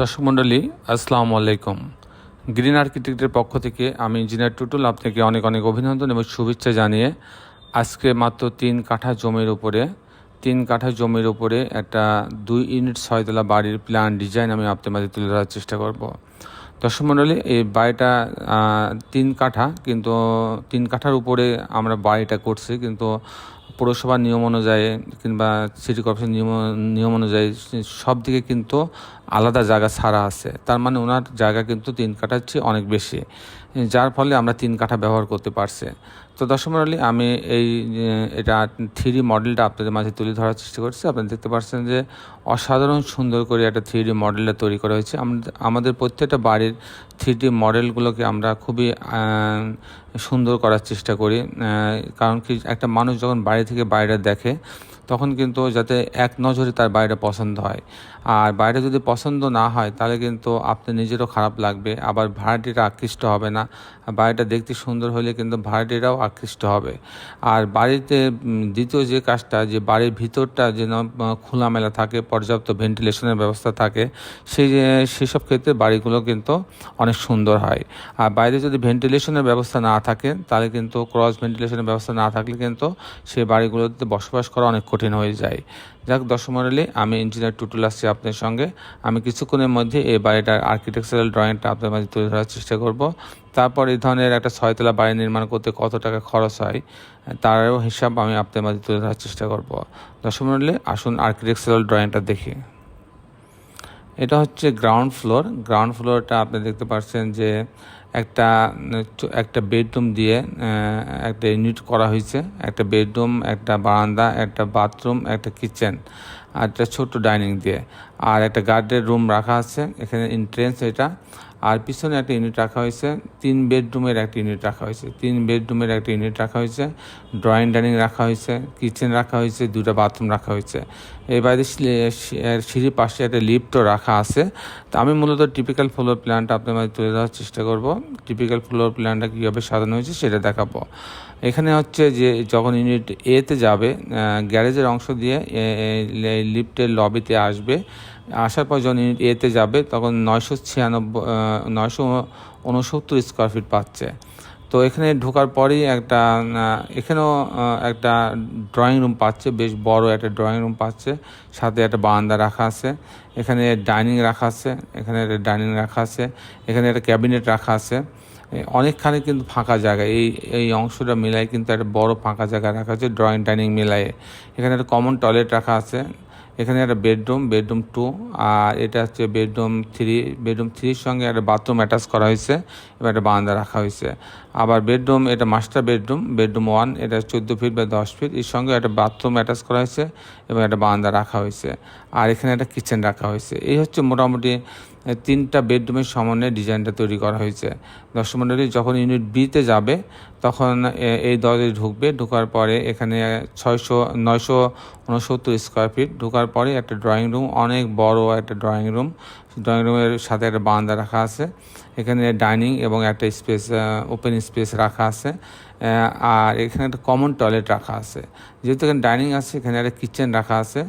দর্শক মণ্ডলী, আসসালামু আলাইকুম। গ্রিন আর্কিটেক্টের পক্ষ থেকে আমি ইঞ্জিনিয়ার টুটুল আপনাকে অনেক অনেক অভিনন্দন এবং শুভেচ্ছা জানিয়ে আজকে মাত্র তিন কাঠা জমির উপরে, তিন কাঠা জমির উপরে একটা দুই ইউনিট ছয়তলা বাড়ির প্ল্যান ডিজাইন আমি আপনার মাঝে তুলে ধরার চেষ্টা করব। দর্শক মণ্ডলী, এই বাড়িটা তিন কাঠা, কিন্তু তিন কাঠার উপরে আমরা বাড়িটা করছি, কিন্তু পৌরসভার নিয়ম অনুযায়ী কিংবা সিটি কর্পোরেশন নিয়ম নিয়ম অনুযায়ী সব দিকে কিন্তু আলাদা জায়গা ছাড়া আছে। তার মানে ওনার জায়গা কিন্তু তিন কাটার চেয়ে অনেক বেশি। যার ফলে আমরা তিন কাঠা ব্যবহার করতে পারছি। তো দর্শক আমি এই এটা থ্রি মডেলটা আপনাদের মাঝে তুলে ধরার চেষ্টা করছি। আপনারা দেখতে পাচ্ছেন যে অসাধারণ সুন্দর করে একটা থ্রি মডেলটা তৈরি করা হয়েছে। আমাদের- প্রত্যেকটা বাড়ির থ্রি মডেলগুলোকে আমরা খুবই সুন্দর করার চেষ্টা করি। কারণ কি, একটা মানুষ যখন বাড়ি থেকে বাইরে দেখে তখন কিন্তু যাতে এক নজরে তার বাড়িটা পছন্দ হয়। আর বাইরে যদি পছন্দ না হয়, তাহলে কিন্তু আপনার নিজেরও খারাপ লাগবে, আবার ভাড়াটিরা আকৃষ্ট হবে না। বাড়িটা দেখতে সুন্দর হলে কিন্তু ভাড়াটিরাও আকৃষ্ট হবে। আর বাড়িতে দ্বিতীয় যে কাজটা, যে বাড়ির ভিতরটা যেন খোলামেলা থাকে, পর্যাপ্ত ভেন্টিলেশনের ব্যবস্থা থাকে, সেই সেসব ক্ষেত্রে বাড়িগুলো কিন্তু অনেক সুন্দর হয়। আর বাইরে যদি ভেন্টিলেশনের ব্যবস্থা না থাকে, তাহলে কিন্তু ক্রস ভেন্টিলেশনের ব্যবস্থা না থাকলে কিন্তু সেই বাড়িগুলোতে বসবাস করা অনেক কঠিন হয়ে যায়। যাক মণ্ডলী, আমি ইঞ্জিনিয়ার টুটুল আসছি আপনার সঙ্গে। আমি কিছুক্ষণের মধ্যে এই বাড়িটার আর্কিটেকচারাল ড্রয়িংটা আপনার মাঝে তুলে ধরার চেষ্টা করব। তারপর এই ধরনের একটা ছয়তলা বাড়ি নির্মাণ করতে কত টাকা খরচ হয়, তারও হিসাব আমি আপনার মাঝে তুলে ধরার চেষ্টা করব। মণ্ডলী, আসুন আর্কিটেকচারাল ড্রয়িংটা দেখি। এটা হচ্ছে গ্রাউন্ড ফ্লোর গ্রাউন্ড ফ্লোরটা আপনি দেখতে পাচ্ছেন যে একটা একটা বেডরুম দিয়ে একটা ইউনিট করা হয়েছে। একটা বেডরুম, একটা বারান্দা, একটা বাথরুম, একটা কিচেন আর একটা ছোট্ট ডাইনিং দিয়ে। আর একটা গার্ডের রুম রাখা আছে। এখানে এন্ট্রেন্স এটা। আর পিছনে একটা ইউনিট রাখা হয়েছে, তিন বেডরুমের একটা ইউনিট রাখা হয়েছে, তিন বেডরুমের একটা ইউনিট রাখা হয়েছে ড্রয়িং ডাইনিং রাখা হয়েছে কিচেন রাখা হয়েছে দুটা বাথরুম রাখা হয়েছে। এই বাইরে সিঁড়ির পাশে একটা লিফটও রাখা আছে। তো আমি মূলত টিপিক্যাল ফ্লোর প্ল্যানটা আপনার মাঝে তুলে ধরার চেষ্টা করব। টিপিক্যাল ফ্লোর প্ল্যানটা কীভাবে সাজানো হয়েছে সেটা দেখাবো। এখানে হচ্ছে যে যখন ইউনিট এতে যাবে গ্যারেজের অংশ দিয়ে লিফটের লবিতে আসবে আসার পর যখন ইউনিট এতে যাবে, তখন নয়শো ছিয়ানব্বই নয়শো উনসত্তর স্কোয়ার ফিট পাচ্ছে। তো এখানে ঢোকার পরেই একটা এখানেও একটা ড্রয়িং রুম পাচ্ছে, বেশ বড় একটা ড্রয়িং রুম পাচ্ছে। সাথে একটা বারান্দা রাখা আছে। এখানে ডাইনিং রাখা আছে, এখানে একটা ডাইনিং রাখা আছে, এখানে একটা ক্যাবিনেট রাখা আছে। অনেকখানি কিন্তু ফাঁকা জায়গা। এই এই অংশটা মিলাই কিন্তু একটা বড় ফাঁকা জায়গা রাখা আছে ড্রয়িং ডাইনিং মিলাই এখানে একটা কমন টয়লেট রাখা আছে। এখানে একটা বেডরুম বেডরুম টু আর এটা হচ্ছে বেডরুম থ্রি বেডরুম থ্রির সঙ্গে একটা বাথরুম অ্যাটাচ করা হয়েছে, এবং একটা বারান্দা রাখা হয়েছে। আবার বেডরুম, এটা মাস্টার বেডরুম বেডরুম ওয়ান এটা চোদ্দ ফিট বা দশ ফিট এর সঙ্গে একটা বাথরুম অ্যাটাচ করা হয়েছে, এবং একটা বারান্দা রাখা হয়েছে। আর এখানে একটা কিচেন রাখা হয়েছে। এই হচ্ছে মোটামুটি তিনটা বেডরুমের সমন্বয়ে ডিজাইনটা তৈরি করা হয়েছে। দর্শক যখন ইউনিট বিতে যাবে, তখন এই দরজায় ঢুকবে। ঢোকার পরে এখানে ছয়শো, নয়শো উনসত্তর স্কোয়ার ফিট ঢোকার পরে একটা ড্রয়িং রুম অনেক বড় একটা ড্রয়িং রুম ড্রয়িং রুমের সাথে একটা বারান্দা রাখা আছে। এখানে ডাইনিং এবং একটা স্পেস ওপেন স্পেস রাখা আছে। আর এখানে একটা কমন টয়লেট রাখা আছে। যেহেতু এখানে ডাইনিং আছে, এখানে একটা কিচেন রাখা আছে,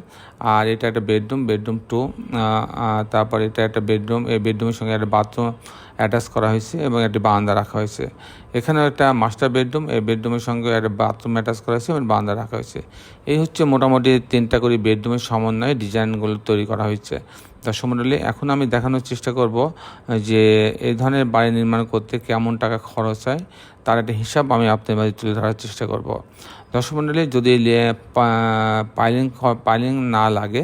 আর এটা একটা বেডরুম বেডরুম টু তারপর এটা একটা বেডরুম এই বেডরুমের সঙ্গে একটা বাথরুম অ্যাটাচ করা হয়েছে এবং একটি বারান্দা রাখা হয়েছে। এখানে একটা মাস্টার বেডরুম এই বেডরুমের সঙ্গে একটা বাথরুম অ্যাটাচ করা হয়েছে এবং বারান্দা রাখা হয়েছে। এই হচ্ছে মোটামুটি তিনটা করে বেডরুমের সমন্বয়ে ডিজাইনগুলো তৈরি করা হয়েছে। দর্শক এখন আমি দেখানোর চেষ্টা করব যে এই ধরনের বাড়ি নির্মাণ করতে কেমন টাকা খরচ হয়, তার একটা হিসাব আমি আপনার মাঝে তুলে ধরার চেষ্টা করব। দর্শক মণ্ডলী যদি পাইলিং পাইলিং না লাগে,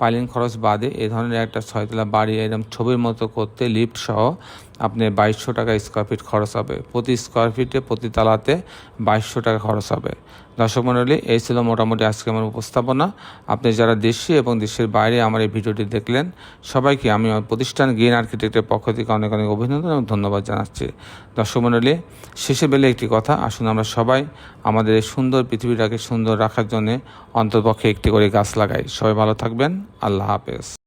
পাইলিং খরচ বাদে এই ধরনের একটা ছয়তলা বাড়ি এরকম ছবির মতো করতে লিফট সহ আপনি বাইশশো টাকা স্কোয়ার ফিট খরচ হবে। প্রতি স্কোয়ার ফিটে প্রতি তালাতে বাইশশো টাকা খরচ হবে। দর্শক মণ্ডলী এই ছিল মোটামুটি আজকে আমার উপস্থাপনা। আপনি যারা দেশে এবং দেশের বাইরে আমার এই ভিডিওটি দেখলেন, সবাইকে আমি আমার প্রতিষ্ঠান গ্রিন আর্কিটেক্টের পক্ষ থেকে অনেক অনেক অভিনন্দন এবং ধন্যবাদ জানাচ্ছি। দর্শক মণ্ডলী শেষে বেলে একটি কথা, আসুন আমরা সবাই আমাদের এই সুন্দর পৃথিবীটাকে সুন্দর রাখার জন্য অন্ততপক্ষে একটি করে গাছ লাগাই। সবাই ভালো থাকবেন, আল্লাহ হাফেজ।